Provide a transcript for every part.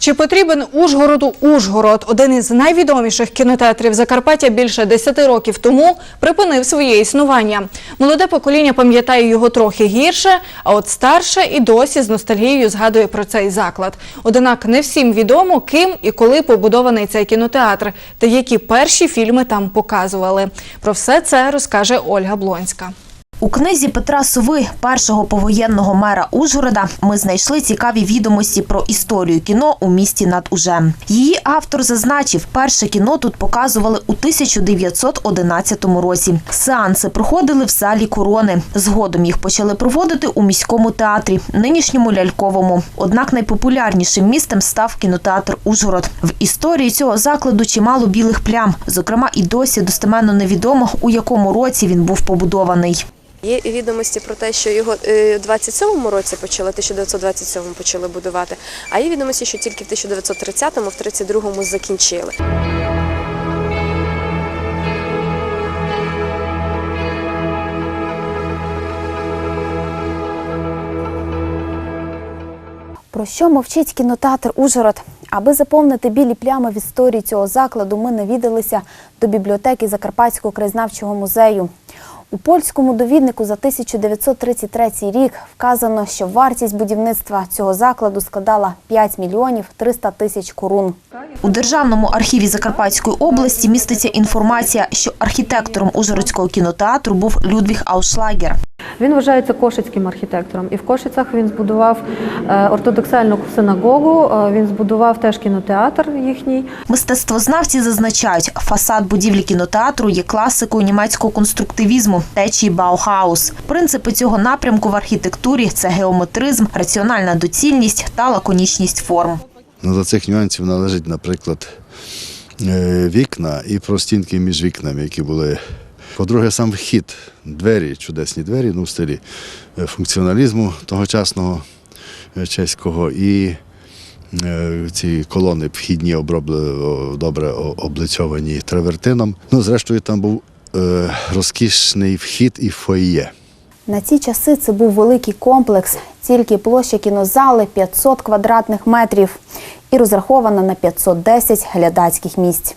Чи потрібен Ужгороду Ужгород? Один із найвідоміших кінотеатрів Закарпаття більше 10 років тому припинив своє існування. Молоде покоління пам'ятає його трохи гірше, а от старше і досі з ностальгією згадує про цей заклад. Однак не всім відомо, ким і коли побудований цей кінотеатр та які перші фільми там показували. Про все це розкаже Ольга Блонська. У книзі Петра Сови, першого повоєнного мера Ужгорода, ми знайшли цікаві відомості про історію кіно у місті над Ужем. Її автор зазначив, перше кіно тут показували у 1911 році. Сеанси проходили в залі корони. Згодом їх почали проводити у міському театрі, нинішньому ляльковому. Однак найпопулярнішим містом став кінотеатр Ужгород. В історії цього закладу чимало білих плям. Зокрема, і досі достеменно невідомо, у якому році він був побудований. Є відомості про те, що його е, в 27-му році почали, 1927-му почали будувати, а є відомості, що тільки в 1930-му, в 32-му закінчили. Про що мовчить кінотеатр Ужгород? Аби заповнити білі плями в історії цього закладу, ми навідалися до бібліотеки Закарпатського краєзнавчого музею. У польському довіднику за 1933 рік вказано, що вартість будівництва цього закладу складала 5 мільйонів 300 тисяч корун. У Державному архіві Закарпатської області міститься інформація, що архітектором Ужгородського кінотеатру був Людвіг Аушлагер. Він вважається кошицьким архітектором, і в Кошицях він збудував е, ортодоксальну синагогу. е, Він збудував теж кінотеатр їхній. Мистецтвознавці зазначають, фасад будівлі кінотеатру є класикою німецького конструктивізму течії Баухаус. Принципи цього напрямку в архітектурі це геометризм, раціональна доцільність та лаконічність форм. Ну, до цих нюансів належить, наприклад, е, вікна і простінки між вікнами, які були. По-друге, сам вхід, двері, чудесні двері, ну, в стилі е, функціоналізму тогочасного е, чеського, і е, ці колони вхідні добре облицьовані травертином. Ну, зрештою, там був розкішний вхід і фоє. На ці часи це був великий комплекс, тільки площа кінозали 500 квадратних метрів і розрахована на 510 глядацьких місць.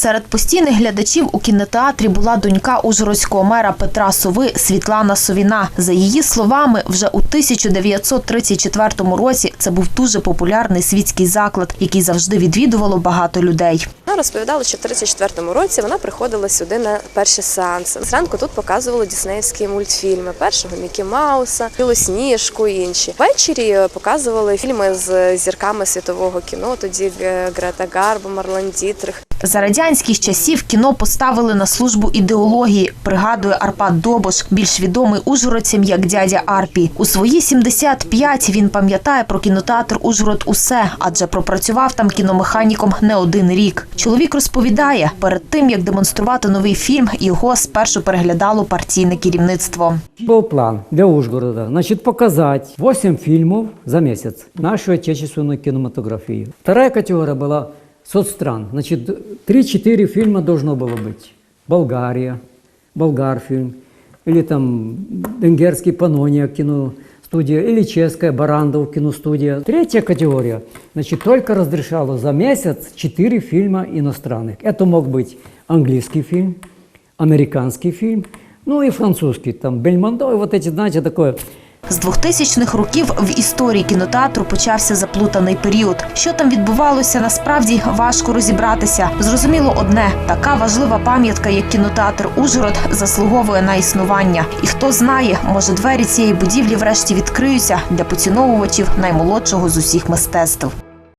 Серед постійних глядачів у кінотеатрі була донька ужгородського мера Петра Сови Світлана Совіна. За її словами, вже у 1934 році це був дуже популярний світський заклад, який завжди відвідувало багато людей. Вона розповідала, що в 34-му році вона приходила сюди на перші сеанси. Зранку тут показували діснеївські мультфільми першого Мікі Мауса, Білосніжку і інші. Ввечері е, показували фільми з зірками світового кіно. Тоді е, Грета Гарбо, Марлен Дітрих. За радянських часів кіно поставили на службу ідеології, пригадує Арпад Добош, більш відомий ужгородцям як дядя Арпі. У свої 75 він пам'ятає про кінотеатр Ужгород усе, адже пропрацював там кіномеханіком не один рік. Чоловік розповідає, перед тим як демонструвати новий фільм, його спершу переглядало партійне керівництво. Был план для Ужгорода, значит, показать 8 фильмов за месяц нашу отечественную кинематографию. Вторая категория была соцстран. Значит, 3-4 фильма должно было быть. Болгария, болгарфильм, или там венгерский Панония киностудия, или чешская Барандов киностудия. Третья категория, значит, только разрешала за месяц 4 фильма иностранных. Это мог быть английский фильм, американский фильм, ну и французский, там Бельмондо, и вот эти, знаете, такое з 2000-х років в історії кінотеатру почався заплутаний період. Що там відбувалося, насправді важко розібратися. Зрозуміло одне: така важлива пам'ятка, як кінотеатр Ужгород, заслуговує на існування. І хто знає, може двері цієї будівлі врешті відкриються для поціновувачів наймолодшого з усіх мистецтв.